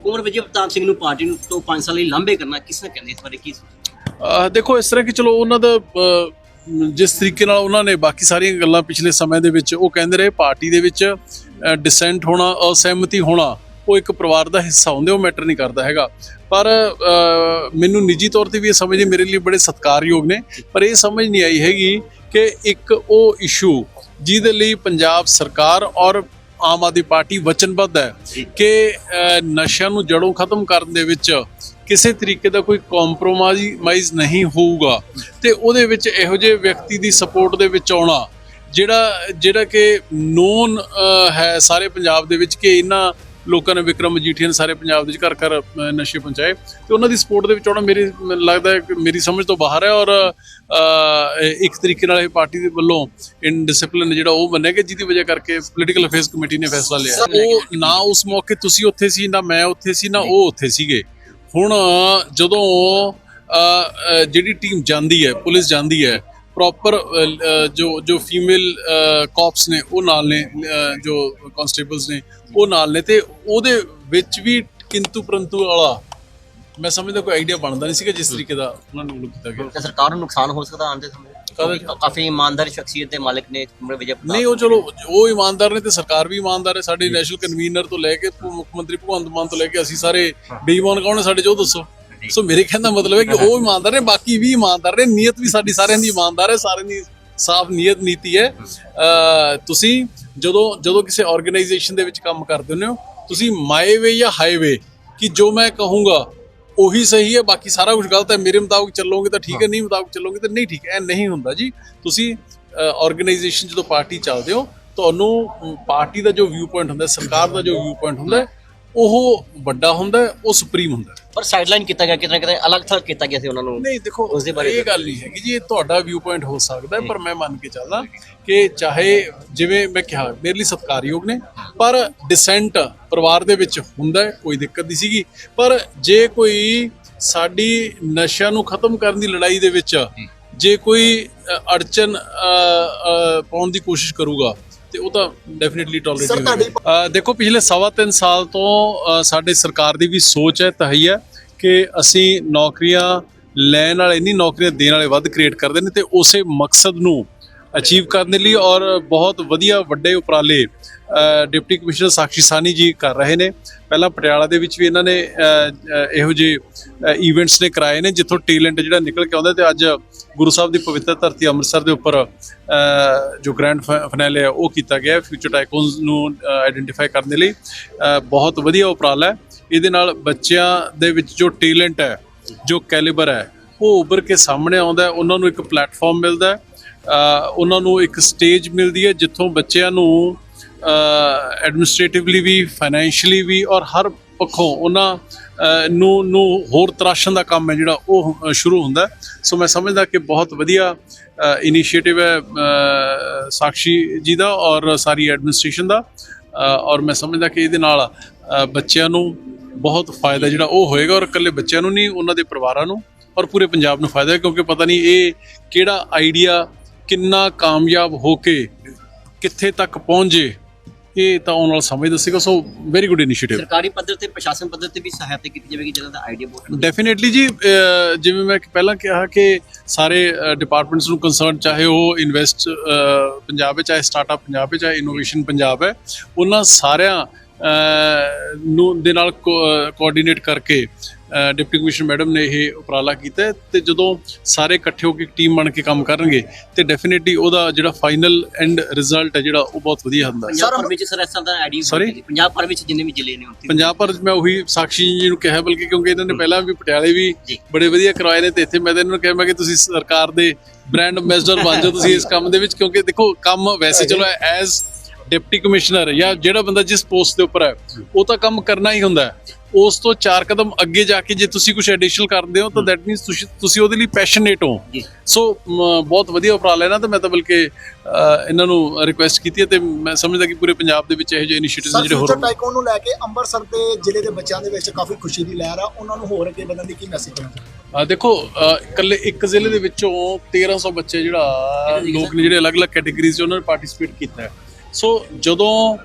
ਕੁਮਰ ਵਿਜੇ ਪ੍ਰਤਾਪ ਸਿੰਘ ਨੂੰ ਪਾਰਟੀ ਨੂੰ ਤੋਂ 5 ਸਾਲ ਲਈ ਲਾਂਭੇ ਕਰਨਾ ਕਿਸ ਨੇ ਕਹਿੰਦੇ ਇਸ ਬਾਰੇ ਕੀ ਦੇਖੋ, ਇਸ ਤਰ੍ਹਾਂ ਕਿ ਚਲੋ ਉਹਨਾਂ ਦਾ ਜਿਸ ਤਰੀਕੇ ਨਾਲ ਉਹਨਾਂ ਨੇ ਬਾਕੀ ਸਾਰੀਆਂ ਗੱਲਾਂ ਪਿਛਲੇ ਸਮੇਂ ਦੇ ਵਿੱਚ ਉਹ ਕਹਿੰਦੇ ਰਹੇ, ਪਾਰਟੀ ਦੇ ਵਿੱਚ ਡਿਸੈਂਟ ਹੋਣਾ, ਅਸਹਿਮਤੀ ਹੋਣਾ, ਉਹ ਇੱਕ ਪਰਿਵਾਰ ਦਾ ਹਿੱਸਾ ਹੁੰਦੇ, ਉਹ ਮੈਟਰ ਨਹੀਂ ਕਰਦਾ ਹੈਗਾ। ਪਰ ਮੈਨੂੰ ਨਿੱਜੀ ਤੌਰ ਤੇ ਵੀ ਇਹ ਸਮਝੇ ਮੇਰੇ ਲਈ ਬੜੇ ਸਤਿਕਾਰਯੋਗ ਨੇ, ਪਰ ਇਹ ਸਮਝ ਨਹੀਂ ਆਈ ਹੈਗੀ ਕਿ ਇੱਕ ਉਹ ਇਸ਼ੂ ਜਿਹਦੇ ਲਈ ਪੰਜਾਬ ਸਰਕਾਰ ਔਰ ਆਮ ਆਦਮੀ ਪਾਰਟੀ ਵਚਨਬੱਧ ਹੈ ਕਿ ਨਸ਼ਿਆਂ ਨੂੰ ਜੜੋਂ ਖਤਮ ਕਰਨ ਦੇ ਵਿੱਚ ਕਿਸੇ ਤਰੀਕੇ ਦਾ ਕੋਈ ਕੰਪਰੋਮਾਈਜ਼ ਨਹੀਂ ਹੋਊਗਾ। ਤੇ ਉਹਦੇ ਵਿੱਚ ਇਹੋ ਜਿਹੇ ਵਿਅਕਤੀ ਦੀ ਸਪੋਰਟ ਦੇ ਵਿੱਚ ਆਉਣਾ ਜਿਹੜਾ ਜਿਹੜਾ ਕਿ ਨੋਨ ਹੈ ਸਾਰੇ ਪੰਜਾਬ ਦੇ ਵਿੱਚ ਕਿ ਇਹਨਾਂ ਲੋਕਾਂ ਨੇ ਵਿਕਰਮ ਮਜੀਠੀਆ ਨੇ ਸਾਰੇ ਪੰਜਾਬ ਦੇ ਵਿੱਚ ਘਰ ਘਰ ਨਸ਼ੇ ਪਹੁੰਚਾਏ। ਤੇ ਉਹਨਾਂ ਦੀ ਸਪੋਰਟ ਦੇ ਵਿੱਚ ਆਉਣਾ ਮੇਰੀ ਲੱਗਦਾ ਹੈ ਕਿ ਮੇਰੀ ਸਮਝ ਤੋਂ ਬਾਹਰ ਹੈ ਔਰ ਇੱਕ ਤਰੀਕੇ ਨਾਲ ਇਹ ਪਾਰਟੀ ਦੇ ਵੱਲੋਂ ਇਨਡਿਸਪਲਿਨ ਜਿਹੜਾ ਉਹ ਮੰਨਿਆ ਕਿ ਜਿਹਦੀ ਵਜ੍ਹਾ ਕਰਕੇ ਪੋਲੀਟੀਕਲ ਅਫੇਅਰਸ ਕਮੇਟੀ ਨੇ ਫੈਸਲਾ ਲਿਆ। ਉਹ ਨਾ ਉਸ ਮੌਕੇ ਤੁਸੀਂ ਉੱਥੇ ਸੀ ਨਾ ਮੈਂ ਉੱਥੇ ਸੀ ਨਾ ਉਹ ਉੱਥੇ ਸੀਗੇ। ਹੁਣ ਜਦੋਂ ਜਿਹੜੀ ਟੀਮ ਜਾਂਦੀ ਹੈ ਪੁਲਿਸ ਜਾਂਦੀ ਹੈ ਪ੍ਰੋਪਰ ਜੋ ਜੋ ਫੀਮੇਲ ਕਾਪਸ ਨੇ ਉਹ ਨਾਲ ਨੇ ਜੋ ਕਨਸਟੇਬਲਸ ਨੇ ਉਹ ਨਾਲ ਨੇ ਤੇ ਉਹਦੇ ਵਿੱਚ ਵੀ ਕਿੰਤੂ ਪਰੰਤੂ ਵਾਲਾ ਮੈਂ ਸਮਝਦਾ ਕੋਈ ਆਈਡੀਆ ਬਣਦਾ ਨਹੀਂ ਸੀਗਾ ਜਿਸ ਤਰੀਕੇ ਦਾ ਉਹਨਾਂ ਨੂੰ ਕੀਤਾ ਗਿਆ। ਤੇ ਸਰਕਾਰ ਨੂੰ ਨੁਕਸਾਨ ਹੋ ਸਕਦਾ ਆਉਂਦੇ ਸਮੇਂ? ਕਾਫੀ ਇਮਾਨਦਾਰ ਸ਼ਖਸੀਅਤ ਦੇ ਮਾਲਕ ਨੇ ਕੁਮਰ ਵਿਜੇ ਨਹੀਂ ਉਹ ਚਲੋ ਉਹ ਇਮਾਨਦਾਰ ਨੇ ਤੇ ਸਰਕਾਰ ਵੀ ਇਮਾਨਦਾਰ ਹੈ। ਸਾਡੇ ਨੈਸ਼ਨਲ ਕਨਵੀਨਰ ਤੋਂ ਲੈ ਕੇ ਮੁੱਖ ਮੰਤਰੀ ਭਗਵੰਤ ਮਾਨ ਤੋਂ ਲੈ ਕੇ ਅਸੀਂ ਸਾਰੇ ਬੇਈਮਾਨ ਕੌਣ ਸਾਡੇ ਜੋ ਦੱਸੋ। ਸੋ ਮੇਰੇ ਕਹਿਣ ਦਾ ਮਤਲਬ ਹੈ ਕਿ ਉਹ ਇਮਾਨਦਾਰ ਨੇ ਬਾਕੀ ਵੀ ਇਮਾਨਦਾਰ ਨੇ ਨੀਅਤ ਵੀ ਸਾਡੀ ਸਾਰਿਆਂ ਦੀ ਇਮਾਨਦਾਰ ਹੈ ਸਾਰਿਆਂ ਦੀ ਸਾਫ਼ ਨੀਅਤ ਨੀਤੀ ਹੈ। ਤੁਸੀਂ ਜਦੋਂ ਜਦੋਂ ਕਿਸੇ ਆਰਗੇਨਾਈਜੇਸ਼ਨ ਦੇ ਵਿੱਚ ਕੰਮ ਕਰਦੇ ਹੁੰਦੇ ਹੋ ਤੁਸੀਂ ਮਾਈਵੇ ਜਾਂ ਹਾਈਵੇ ਕਿ ਜੋ ਮੈਂ ਕਹੂੰਗਾ ਉਹੀ ਸਹੀ ਹੈ ਬਾਕੀ ਸਾਰਾ ਕੁਝ ਗਲਤ ਹੈ ਮੇਰੇ ਮੁਤਾਬਕ ਚੱਲੋਗੇ ਤਾਂ ਠੀਕ ਹੈ ਨਹੀਂ ਮੁਤਾਬਕ ਚੱਲੋਗੇ ਤਾਂ ਨਹੀਂ ਠੀਕ ਹੈ ਇਹ ਨਹੀਂ ਹੁੰਦਾ ਜੀ। ਤੁਸੀਂ ਆਰਗੇਨਾਈਜੇਸ਼ਨ ਜਦੋਂ ਪਾਰਟੀ ਚੱਲਦੇ ਹੋ ਤੁਹਾਨੂੰ ਪਾਰਟੀ ਦਾ ਜੋ ਵਿਊ ਪੁਆਇੰਟ ਹੁੰਦਾ ਸਰਕਾਰ ਦਾ ਜੋ ਵਿਊ ਪੁਆਇੰਟ ਹੁੰਦਾ ਉਹ ਵੱਡਾ ਹੁੰਦਾ ਉਹ ਸੁਪਰੀਮ ਹੁੰਦਾ। ਪਰ ਸਾਈਡਲਾਈਨ ਕੀਤਾ ਗਿਆ ਕਿਤੇ ਨਾ ਕਿਤੇ ਅਲੱਗ ਥਲੱਗ ਕੀਤਾ ਗਿਆ ਸੀ ਉਹਨਾਂ ਨੂੰ। ਨਹੀਂ ਦੇਖੋ ਉਸ ਦੇ ਬਾਰੇ ਇਹ ਗੱਲ ਨਹੀਂ ਹੈਗੀ ਜੀ ਇਹ ਤੁਹਾਡਾ ਵਿਊ ਪੁਆਇੰਟ ਹੋ ਸਕਦਾ ਹੈ, ਪਰ ਮੈਂ ਮੰਨ ਕੇ ਚੱਲਦਾ ਕਿ ਚਾਹੇ ਜਿਵੇਂ ਮੈਂ ਕਿਹਾ ਮੇਰੇ ਲਈ ਸਤਿਕਾਰਯੋਗ ਨੇ ਪਰ ਡਿਸੈਂਟ ਪਰਿਵਾਰ ਦੇ ਵਿੱਚ ਹੁੰਦਾ ਹੈ, ਕੋਈ ਦਿੱਕਤ ਨਹੀਂ ਸੀਗੀ। ਪਰ ਜੇ ਕੋਈ ਸਾਡੀ ਨਸ਼ਿਆਂ ਨੂੰ ਖਤਮ ਕਰਨ ਦੀ ਲੜਾਈ ਦੇ ਵਿੱਚ ਜੇ ਕੋਈ ਅ, ਅੜਚਨ ਅ, ਅ, ਪਾਉਣ ਦੀ ਕੋਸ਼ਿਸ਼ ਕਰੂਗਾ ਤੇ ਉਹ ਤਾਂ ਡੈਫੀਨਿਟਲੀ ਟੋਲਰੇਟ ਹੋਏਗਾ। ਦੇਖੋ ਪਿਛਲੇ ਸਵਾ ਤਿੰਨ ਸਾਲ ਤੋਂ ਸਾਡੇ ਸਰਕਾਰ ਦੀ ਵੀ ਸੋਚ ਹੈ ਤਹੀ ਹੈ ਕਿ ਅਸੀਂ ਨੌਕਰੀਆਂ ਲੈਣ ਵਾਲੇ ਨਹੀਂ ਨੌਕਰੀਆਂ ਦੇਣ ਵਾਲੇ ਵੱਧ ਕ੍ਰੀਏਟ ਕਰਦੇ ਨੇ ਤੇ ਉਸੇ ਮਕਸਦ ਨੂੰ ਅਚੀਵ ਕਰਨ ਦੇ ਲਈ ਔਰ ਬਹੁਤ ਵਧੀਆ ਵੱਡੇ ਉਪਰਾਲੇ ਡਿਪਟੀ ਕਮਿਸ਼ਨਰ ਸਾਕਸ਼ੀ ਸਾਨੀ ਜੀ ਕਰ ਰਹੇ ਨੇ। ਪਹਿਲਾਂ ਪਟਿਆਲਾ ਦੇ ਵਿੱਚ ਵੀ ਇਹਨਾਂ ਨੇ ਇਹੋ ਜਿਹੇ ਇਵੈਂਟਸ ਨੇ ਕਰਾਏ ਨੇ, ਜਿੱਥੋਂ ਟੈਲੈਂਟ ਜਿਹੜਾ ਨਿਕਲ ਕੇ ਆਉਂਦਾ ਤੇ ਅੱਜ ਗੁਰੂ ਸਾਹਿਬ ਦੀ ਪਵਿੱਤਰ ਧਰਤੀ ਅੰਮ੍ਰਿਤਸਰ ਦੇ ਉੱਪਰ ਜੋ ਗ੍ਰੈਂਡ ਫਾਈਨਲ ਹੈ ਉਹ ਕੀਤਾ ਗਿਆ ਹੈ ਫਿਊਚਰ ਟਾਈਕੂਨਸ ਨੂੰ ਆਇਡੈਂਟੀਫਾਈ ਕਰਨ ਦੇ ਲਈ। ਬਹੁਤ ਵਧੀਆ ਉਪਰਾਲਾ ਹੈ। ਇਹਦੇ ਨਾਲ ਬੱਚਿਆਂ ਦੇ ਵਿੱਚ ਜੋ ਟੈਲੈਂਟ ਹੈ, ਜੋ ਕੈਲੀਬਰ ਹੈ, ਉਹ ਉੱਭਰ ਕੇ ਸਾਹਮਣੇ ਆਉਂਦਾ ਹੈ। ਉਹਨਾਂ ਨੂੰ ਇੱਕ ਪਲੇਟਫਾਰਮ ਮਿਲਦਾ ਹੈ। ਉਹਨਾਂ ਨੂੰ ਇੱਕ ਸਟੇਜ ਮਿਲਦੀ ਹੈ ਜਿੱਥੋਂ ਬੱਚਿਆਂ ਨੂੰ ਐਡਮਿਨਿਸਟ੍ਰੇਟਿਵਲੀ ਵੀ ਫਾਈਨੈਂਸ਼ੀਅਲੀ ਵੀ ਔਰ ਹਰ ਪੱਖੋਂ ਉਹਨਾਂ ਨੂੰ ਨੂੰ ਹੋਰ ਤਰਾਸ਼ਣ ਦਾ ਕੰਮ ਹੈ ਜਿਹੜਾ ਉਹ ਸ਼ੁਰੂ ਹੁੰਦਾ ਸੋ ਮੈਂ ਸਮਝਦਾ ਕਿ ਬਹੁਤ ਵਧੀਆ ਇਨੀਸ਼ੀਏਟਿਵ ਹੈ ਅ, ਸਾਕਸ਼ੀ ਜੀ ਦਾ ਔਰ ਸਾਰੀ ਐਡਮਿਨਿਸਟ੍ਰੇਸ਼ਨ ਦਾ। ਔਰ ਮੈਂ ਸਮਝਦਾ ਕਿ ਇਹਦੇ ਨਾਲ ਬੱਚਿਆਂ ਨੂੰ ਬਹੁਤ ਫਾਇਦਾ ਜਿਹੜਾ ਉਹ ਹੋਏਗਾ ਔਰ ਇਕੱਲੇ ਬੱਚਿਆਂ ਨੂੰ ਨਹੀਂ ਉਹਨਾਂ ਦੇ ਪਰਿਵਾਰਾਂ ਨੂੰ ਔਰ ਪੂਰੇ ਪੰਜਾਬ ਨੂੰ ਫਾਇਦਾ ਹੈ ਕਿਉਂਕਿ ਪਤਾ ਨਹੀਂ ਇਹ ਕਿਹੜਾ ਆਈਡੀਆ ਕਿੰਨਾ ਕਾਮਯਾਬ ਹੋ ਕੇ ਕਿੱਥੇ ਤੱਕ ਪਹੁੰਚੇ ਇਹ ਤਾਂ ਆਉਣ ਵਾਲਾ ਸਮੇਂ ਦੱਸੇਗਾ ਸੋ ਵੈਰੀ ਗੁੱਡ ਇਨੀਸ਼ੀਏਟਿਵ ਸਰਕਾਰੀ ਪੱਧਰ ਤੇ ਪ੍ਰਸ਼ਾਸਨ ਪੱਧਰ ਤੇ ਵੀ ਸਹਾਇਤਾ ਕੀਤੀ ਜਾਵੇਗੀ ਜਿਹਨਾਂ ਦਾ ਆਈਡੀਆ ਬਹੁਤ ਡੈਫੀਨਿਟਲੀ ਜੀ ਜਿਵੇਂ ਮੈਂ ਪਹਿਲਾਂ ਕਿਹਾ ਕਿ ਸਾਰੇ ਡਿਪਾਰਟਮੈਂਟਸ ਨੂੰ ਕੰਸਰਨ ਚਾਹੇ ਉਹ ਇਨਵੈਸਟ ਪੰਜਾਬ ਹੈ ਚਾਹੇ ਸਟਾਰਟਅਪ ਪੰਜਾਬ ਹੈ ਚਾਹੇ ਇਨੋਵੇਸ਼ਨ ਪੰਜਾਬ ਹੈ ਉਹਨਾਂ ਸਾਰਿਆਂ ਨੂੰ ਦੇ ਨਾਲ ਕੋਆਰਡੀਨੇਟ ਕਰਕੇ ਡਿਪਟੀ ਕਮਿਸ਼ਨਰ ਮੈਡਮ ਨੇ ਇਹ ਉਪਰਾਲਾ ਕੀਤਾ ਤੇ ਜਦੋਂ ਸਾਰੇ ਇਕੱਠੇ ਹੋ ਕੇ ਇੱਕ ਟੀਮ ਬਣ ਕੇ ਕੰਮ ਕਰਨਗੇ ਤੇ ਡੈਫੀਨਿਟਲੀ ਉਹਦਾ ਜਿਹੜਾ ਫਾਈਨਲ ਐਂਡ ਰਿਜ਼ਲਟ ਹੈ ਜਿਹੜਾ ਉਹ ਬਹੁਤ ਵਧੀਆ ਹੁੰਦਾ ਪੰਜਾਬ ਭਰ ਵਿੱਚ ਸਰ ਇਸ ਤਰ੍ਹਾਂ ਦਾ Sorry? ਪੰਜਾਬ ਭਰ ਵਿੱਚ ਜਿੰਨੇ ਵੀ ਜ਼ਿਲ੍ਹੇ ਨੇ ਉੱਥੇ। ਪੰਜਾਬ ਭਰ 'ਚ ਮੈਂ ਉਹੀ ਸਾਕਸ਼ੀ ਜੀ ਨੂੰ ਕਿਹਾ ਬਲਕਿ ਕਿਉਂਕਿ ਇਹਨਾਂ ਨੇ ਪਹਿਲਾਂ ਵੀ ਪਟਿਆਲੇ ਵੀ। ਬੜੇ ਵਧੀਆ ਕਰਵਾਏ ਨੇ ਤੇ ਇੱਥੇ ਮੈਂ ਤਾਂ ਇਹਨਾਂ ਨੂੰ ਕਿਹਾ ਮੈਂ ਕਿ ਤੁਸੀਂ ਸਰਕਾਰ ਦੇ ਬ੍ਰਾਂਡ ਐਮਬੈਸਡਰ ਬਣ ਜਾਓ ਤੁਸੀਂ ਇਸ ਕੰਮ ਦੇ ਵਿੱਚ ਕਿਉਂਕਿ ਦੇਖੋ ਕੰਮ ਵੈਸੇ ਚਲੋ ਐਜ਼ ਡਿਪਟੀ ਕਮਿਸ਼ਨਰ ਜਾਂ ਜਿਹੜਾ ਬੰਦਾ ਜਿਸ ਪੋਸਟ ਦੇ ਉੱਪਰ ਹੈ ਉਹ ਤਾਂ ਕੰਮ ਕਰਨਾ ਹੀ ਹੁੰਦਾ ਹੈ। ਉਸ ਤੋਂ ਚਾਰ ਕਦਮ ਅੱਗੇ ਜਾ ਕੇ ਜੇ ਤੁਸੀਂ ਕੁਝ ਐਡੀਸ਼ਨਲ ਕਰਦੇ ਹੋ ਤਾਂ ਦੈਟ ਮੀਨਸ ਤੁਸੀਂ ਉਹਦੇ ਲਈ ਪੈਸ਼ਨੇਟ ਹੋ। ਸੋ ਬਹੁਤ ਵਧੀਆ ਉਪਰਾਲਾ ਹੈ ਨਾ ਤੇ ਮੈਂ ਤਾਂ ਬਲਕਿ ਇਹਨਾਂ ਨੂੰ ਰਿਕੁਐਸਟ ਕੀਤੀ ਹੈ ਤੇ ਮੈਂ ਸਮਝਦਾ ਕਿ ਪੂਰੇ ਪੰਜਾਬ ਦੇ ਵਿੱਚ ਇਹੋ ਜਿਹੇ ਇਨੀਸ਼ੀਏਟਿਵਸ ਜਿਹੜੇ ਹੋਰ ਫਿਊਚਰ ਟਾਈਕੂਨ ਨੂੰ ਲੈ ਕੇ ਅੰਮ੍ਰਿਤਸਰ ਦੇ ਜ਼ਿਲ੍ਹੇ ਦੇ ਬੱਚਿਆਂ ਦੇ ਵਿੱਚ ਕਾਫੀ ਖੁਸ਼ੀ ਦੀ ਲਹਿਰ ਆ। ਉਹਨਾਂ ਨੂੰ ਹੋਰ ਅੱਗੇ ਵਧਣ ਦੀ ਕੀ ਮੈਸੇਜ ਦੇਣਾ ਦੇਖੋ ਇਕੱਲੇ ਇੱਕ ਜ਼ਿਲ੍ਹੇ ਦੇ ਵਿੱਚੋਂ 1300 ਬੱਚੇ ਜਿਹੜਾ ਲੋਕ ਨੇ ਜਿਹੜੇ ਅਲੱਗ-ਅਲੱਗ ਕੈਟਾਗਰੀਜ਼ 'ਚ ਉਹਨਾਂ ਨੇ ਪਾਰਟਿਸਿਪੇਟ ਕੀਤਾ ਹੈ। ਸੋ ਜਦੋਂ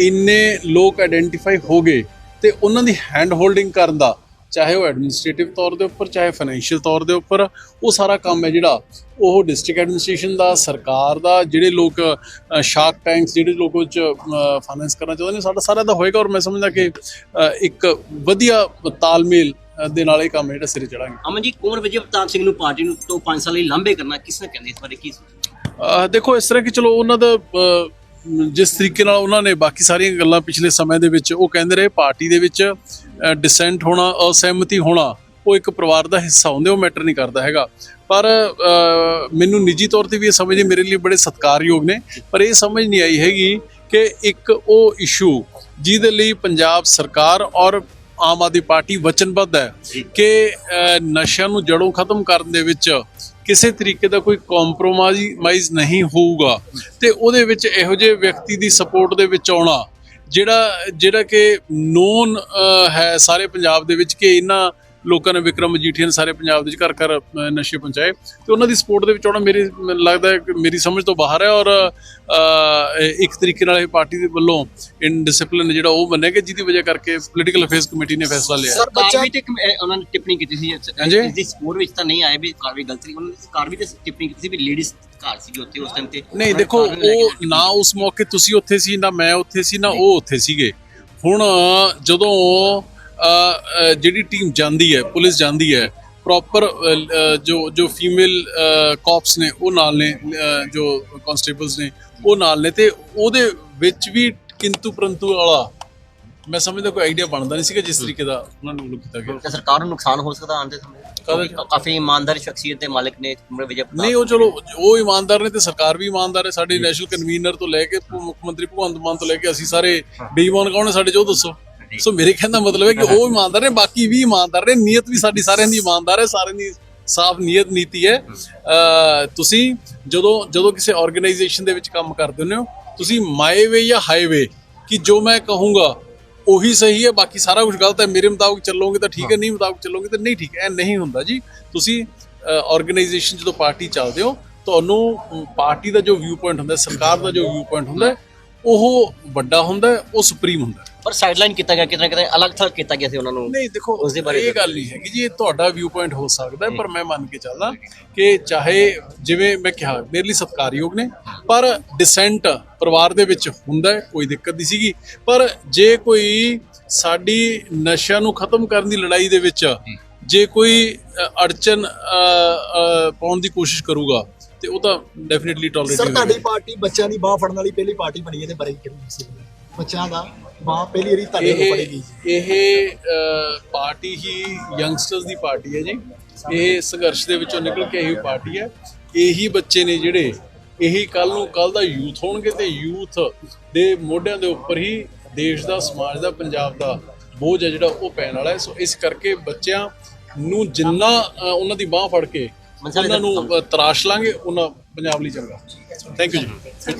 ਇੰਨੇ ਲੋਕ ਆਇਡੈਂਟੀਫਾਈ ਹੋ ਗਏ ਤੇ ਉਹਨਾਂ ਦੀ ਹੈਂਡ ਹੋਲਡਿੰਗ ਕਰਨ ਦਾ, ਚਾਹੇ ਉਹ ਐਡਮਿਨਿਸਟ੍ਰੇਟਿਵ ਤੌਰ ਦੇ ਉੱਪਰ, ਚਾਹੇ ਫਾਈਨੈਂਸ਼ੀਅਲ ਤੌਰ ਦੇ ਉੱਪਰ, ਉਹ ਸਾਰਾ ਕੰਮ ਹੈ ਜਿਹੜਾ ਉਹ ਡਿਸਟ੍ਰਿਕਟ ਐਡਮਿਨਿਸਟ੍ਰੇਸ਼ਨ ਦਾ, ਸਰਕਾਰ ਦਾ, ਜਿਹੜੇ ਲੋਕ ਸ਼ਾਰਕ ਟੈਂਕਸ ਜਿਹੜੇ ਲੋਕ ਉਹ ਚ ਫਾਈਨੈਂਸ ਕਰਨਾ ਚਾਹੁੰਦੇ ਨੇ, ਸਾਡਾ ਸਾਰਾ ਦਾ ਹੋਏਗਾ ਔਰ ਮੈਂ ਸਮਝਦਾ ਕਿ ਇੱਕ ਵਧੀਆ ਤਾਲਮੇਲ ਦੇ ਨਾਲ ਇਹ ਕੰਮ ਜਿਹੜਾ ਸਿਰੇ ਚੜਾਂਗੇ ਅਮਨ ਜੀ ਕੁੰਵਰ ਵਿਜੇ ਅਵਤਾਰ ਸਿੰਘ ਨੂੰ ਪਾਰਟੀ ਨੂੰ ਤੋਂ 5 ਸਾਲ ਲਈ ਲਾਂਭੇ ਕਰਨਾ ਕਿਸ ਨੇ ਕਹਿੰਦੇ ਇਸ ਬਾਰੇ ਕੀ ਸੋਚਦੇ ਦੇਖੋ, ਇਸ ਤਰ੍ਹਾਂ ਕਿ ਚਲੋ, ਉਹਨਾਂ ਦਾ ਜਿਸ ਤਰੀਕੇ ਨਾਲ ਉਹਨਾਂ ਨੇ ਬਾਕੀ ਸਾਰੀਆਂ ਗੱਲਾਂ ਪਿਛਲੇ ਸਮੇਂ ਦੇ ਵਿੱਚ, ਉਹ ਕਹਿੰਦੇ ਰਹੇ, ਪਾਰਟੀ ਦੇ ਵਿੱਚ ਡਿਸੈਂਟ ਹੋਣਾ, ਅਸਹਿਮਤੀ ਹੋਣਾ, ਉਹ ਇੱਕ ਪਰਿਵਾਰ ਦਾ ਹਿੱਸਾ ਹੁੰਦੇ, ਉਹ ਮੈਟਰ ਨਹੀਂ ਕਰਦਾ ਹੈਗਾ। ਪਰ ਮੈਨੂੰ ਨਿੱਜੀ ਤੌਰ ਤੇ ਵੀ ਇਹ ਸਮਝ ਮੇਰੇ ਲਈ ਬੜੇ ਸਤਿਕਾਰਯੋਗ ਨੇ, ਪਰ ਇਹ ਸਮਝ ਨਹੀਂ ਆਈ ਹੈਗੀ ਕਿ ਇੱਕ ਉਹ ਇਸ਼ੂ ਜਿਹਦੇ ਲਈ ਪੰਜਾਬ ਸਰਕਾਰ ਔਰ ਆਮ ਆਦਮੀ ਪਾਰਟੀ ਵਚਨਬੱਧ ਹੈ ਕਿ ਨਸ਼ਿਆਂ ਨੂੰ ਜੜੋਂ ਖਤਮ ਕਰਨ ਦੇ ਵਿੱਚ ਕਿਸੇ ਤਰੀਕੇ ਦਾ ਕੋਈ ਕੰਪਰੋਮਾਈਜ਼ ਨਹੀਂ ਹੋਊਗਾ, ਤੇ ਉਹਦੇ ਵਿੱਚ ਇਹੋ ਜਿਹੇ ਵਿਅਕਤੀ ਦੀ ਸਪੋਰਟ ਦੇ ਵਿੱਚ ਆਉਣਾ, ਜਿਹੜਾ ਜਿਹੜਾ ਕਿ ਨੋਨ ਹੈ ਸਾਰੇ ਪੰਜਾਬ ਦੇ ਵਿੱਚ ਕਿ ਇਹਨਾਂ ਲੋਕਾਂ ਨੇ ਵਿਕਰਮ ਮਜੀਠੀਆ ਨੇ ਸਾਰੇ ਪੰਜਾਬ ਦੇ ਵਿੱਚ ਘਰ ਘਰ ਨਸ਼ੇ ਪਹੁੰਚਾਏ। ਤੇ ਉਹਨਾਂ ਦੀ ਸਪੋਰਟ ਦੇ ਵਿੱਚ ਆਉਣਾ ਮੇਰੀ ਲੱਗਦਾ ਹੈ ਕਿ ਮੇਰੀ ਸਮਝ ਤੋਂ ਬਾਹਰ ਹੈ ਔਰ ਇੱਕ ਤਰੀਕੇ ਨਾਲ ਇਹ ਪਾਰਟੀ ਦੇ ਵੱਲੋਂ ਇਨਡਿਸਪਲਿਨ ਜਿਹੜਾ ਉਹ ਮੰਨਿਆ ਕਿ ਜਿਹਦੀ ਵਜ੍ਹਾ ਕਰਕੇ ਪੋਲੀਟੀਕਲ ਅਫੇਅਰਸ ਕਮੇਟੀ ਨੇ ਫੈਸਲਾ ਲਿਆ। ਸਰ ਬੱਚਾ ਕਾਰਵਾਈ ਤੇ ਇੱਕ, ਅਹ, ਉਹਨਾਂ ਨੇ ਟਿੱਪਣੀ ਕੀਤੀ ਸੀ ਹਾਂਜੀ। ਇਸ ਦੀ ਸਪੋਰਟ ਵਿੱਚ ਤਾਂ ਨਹੀਂ ਆਏ ਵੀ ਕਾਰਵਾਈ ਗਲਤ ਸੀ ਉਹਨਾਂ ਨੇ ਕਾਰਵਾਈ ਤੇ ਟਿੱਪਣੀ ਕੀਤੀ ਸੀ ਵੀ ਲੇਡੀਜ਼ ਘਰ ਸੀ ਉੱਥੇ ਉਸ ਟਾਈਮ ਤੇ। ਨਹੀਂ ਉਹਨਾਂ ਨੇ ਦੇਖੋ ਉਹ ਨਾ ਉਸ ਮੌਕੇ ਤੁਸੀਂ ਉੱਥੇ ਸੀ ਨਾ ਮੈਂ ਉੱਥੇ ਸੀ ਨਾ ਉਹ ਉੱਥੇ ਸੀਗੇ। ਹੁਣ ਜਦੋਂ ਜਿਹੜੀ ਟੀਮ ਜਾਂਦੀ ਹੈ ਪੁਲਿਸ ਜਾਂਦੀ ਹੈ ਪ੍ਰੋਪਰ ਜੋ ਜੋ ਫੀਮੇਲ ਕਾਪਸ ਨੇ ਉਹ ਨਾਲ ਨੇ ਜੋ ਕਨਸਟੇਬਲਸ ਨੇ ਉਹ ਨਾਲ ਨੇ ਤੇ ਉਹਦੇ ਵਿੱਚ ਵੀ ਕਿੰਤੂ ਪਰੰਤੂ ਵਾਲਾ ਮੈਂ ਸਮਝਦਾ ਕੋਈ ਆਈਡੀਆ ਬਣਦਾ ਨਹੀਂ ਸੀਗਾ ਜਿਸ ਤਰੀਕੇ ਦਾ ਉਹਨਾਂ ਨੂੰ ਕੀਤਾ ਗਿਆ। ਤੇ ਸਰਕਾਰ ਨੂੰ ਨੁਕਸਾਨ ਹੋ ਸਕਦਾ ਆਉਂਦੇ ਸਮੇਂ? ਕਾਫੀ ਇਮਾਨਦਾਰ ਸ਼ਖਸੀਅਤ ਦੇ ਮਾਲਕ ਨੇ ਵਿਜੇ ਨਹੀਂ ਉਹ ਚਲੋ ਉਹ ਇਮਾਨਦਾਰ ਨੇ ਤੇ ਸਰਕਾਰ ਵੀ ਇਮਾਨਦਾਰ ਹੈ। ਸਾਡੇ ਨੈਸ਼ਨਲ ਕਨਵੀਨਰ ਤੋਂ ਲੈ ਕੇ ਮੁੱਖ ਮੰਤਰੀ ਭਗਵੰਤ ਮਾਨ ਤੋਂ ਲੈ ਕੇ ਅਸੀਂ ਸਾਰੇ ਬੇਈਮਾਨ ਕੌਣ ਸਾਡੇ ਜੋ ਦੱਸੋ। ਸੋ ਮੇਰੇ ਕਹਿਣ ਦਾ ਮਤਲਬ ਹੈ ਕਿ ਉਹ ਇਮਾਨਦਾਰ ਨੇ ਬਾਕੀ ਵੀ ਇਮਾਨਦਾਰ ਨੇ ਨੀਅਤ ਵੀ ਸਾਡੀ ਸਾਰਿਆਂ ਦੀ ਇਮਾਨਦਾਰ ਹੈ ਸਾਰਿਆਂ ਦੀ ਸਾਫ਼ ਨੀਅਤ ਨੀਤੀ ਹੈ। ਤੁਸੀਂ ਜਦੋਂ ਜਦੋਂ ਕਿਸੇ ਆਰਗੇਨਾਈਜੇਸ਼ਨ ਦੇ ਵਿੱਚ ਕੰਮ ਕਰਦੇ ਹੁੰਦੇ ਹੋ ਤੁਸੀਂ ਮਾਈ ਵੇ ਜਾਂ ਹਾਈਵੇ ਕਿ ਜੋ ਮੈਂ ਕਹੂੰਗਾ ਉਹੀ ਸਹੀ ਹੈ ਬਾਕੀ ਸਾਰਾ ਕੁਝ ਗਲਤ ਹੈ ਮੇਰੇ ਮੁਤਾਬਕ ਚੱਲੋਗੇ ਤਾਂ ਠੀਕ ਹੈ ਨਹੀਂ ਮੁਤਾਬਕ ਚੱਲੋਗੇ ਤਾਂ ਨਹੀਂ ਠੀਕ ਹੈ ਇਹ ਨਹੀਂ ਹੁੰਦਾ ਜੀ। ਤੁਸੀਂ ਆਰਗੇਨਾਈਜੇਸ਼ਨ ਜਦੋਂ ਪਾਰਟੀ ਚੱਲਦੇ ਹੋ ਤੁਹਾਨੂੰ ਪਾਰਟੀ ਦਾ ਜੋ ਵਿਊ ਪੁਆਇੰਟ ਹੁੰਦਾ ਸਰਕਾਰ ਦਾ ਜੋ ਵਿਊ ਪੁਆਇੰਟ ਹੁੰਦਾ ਉਹ ਵੱਡਾ ਹੁੰਦਾ ਉਹ ਸੁਪਰੀਮ ਹੁੰਦਾ। ਪਰ ਸਾਈਡਲਾਈਨ ਕੀਤਾ ਗਿਆ ਕਿਤੇ ਨਾ ਕਿਤੇ ਅਲੱਗ ਥਲੱਗ ਕੀਤਾ ਗਿਆ ਸੀ ਉਹਨਾਂ ਨੂੰ। ਨਹੀਂ ਦੇਖੋ ਉਸ ਦੇ ਬਾਰੇ ਇਹ ਗੱਲ ਨਹੀਂ ਹੈਗੀ ਜੀ ਇਹ ਤੁਹਾਡਾ ਵਿਊ ਪੁਆਇੰਟ ਹੋ ਸਕਦਾ ਹੈ, ਪਰ ਮੈਂ ਮੰਨ ਕੇ ਚੱਲਦਾ ਕਿ ਚਾਹੇ ਜਿਵੇਂ ਮੈਂ ਕਿਹਾ ਮੇਰੇ ਲਈ ਸਤਿਕਾਰਯੋਗ ਨੇ ਪਰ ਡਿਸੈਂਟ ਪਰਿਵਾਰ ਦੇ ਵਿੱਚ ਹੁੰਦਾ ਹੈ, ਕੋਈ ਦਿੱਕਤ ਨਹੀਂ ਸੀਗੀ। ਪਰ ਜੇ ਕੋਈ ਸਾਡੀ ਨਸ਼ਿਆਂ ਨੂੰ ਖਤਮ ਕਰਨ ਦੀ ਲੜਾਈ ਦੇ ਵਿੱਚ ਜੇ ਕੋਈ ਅ, ਅੜਚਨ ਅ, ਅ, ਪਾਉਣ ਦੀ ਕੋਸ਼ਿਸ਼ ਕਰੂਗਾ ਤੇ ਉਹ ਤਾਂ ਡੈਫੀਨਿਟਲੀ ਸਰ ਟੋਲਰੇਟ ਤੁਹਾਡੀ ਪਾਰਟੀ ਬੱਚਿਆਂ ਦੀ ਬਾਹ ਫੜਨ ਵਾਲੀ ਪਹਿਲੀ ਪਾਰਟੀ ਬਣੀ ਇਹਦੇ ਬਾਰੇ ਕਿਹੜੀ ਸੀ ਬੱਚਿਆਂ ਦਾ ਬਾਹ ਪਹਿਲੀ ਵਾਰੀ ਤੁਹਾਡੇ ਨੂੰ ਇਹ ਫੜੇਗੀ ਇਹ ਪਾਰਟੀ ਹੀ ਯੰਗਸਟਰਸ ਦੀ ਪਾਰਟੀ ਹੈ ਜੀ। ਇਹ ਸੰਘਰਸ਼ ਦੇ ਵਿੱਚੋਂ ਨਿਕਲ ਕੇ ਇਹੀ ਪਾਰਟੀ ਹੈ। ਇਹੀ ਬੱਚੇ ਨੇ ਜਿਹੜੇ ਇਹੀ ਕੱਲ ਨੂੰ ਕੱਲ ਦਾ ਯੂਥ ਹੋਣਗੇ ਤੇ ਯੂਥ ਦੇ ਮੋਢਿਆਂ ਦੇ ਉੱਪਰ ਹੀ ਦੇਸ਼ ਦਾ ਸਮਾਜ ਦਾ ਪੰਜਾਬ ਦਾ ਬੋਝ ਹੈ ਜਿਹੜਾ ਉਹ ਪੈਣ ਵਾਲਾ ਹੈ। ਸੋ ਇਸ ਕਰਕੇ ਬੱਚਿਆਂ ਨੂੰ ਜਿੰਨਾ ਉਹਨਾਂ ਦੀ ਬਾਹ ਫੜ ਕੇ ਉਹਨਾਂ ਨੂੰ ਤਰਾਸ਼ ਲਾਂਗੇ ਉਹਨਾਂ ਪੰਜਾਬ ਲਈ ਚੰਗਾ। ਥੈਂਕ ਯੂ ਜੀ।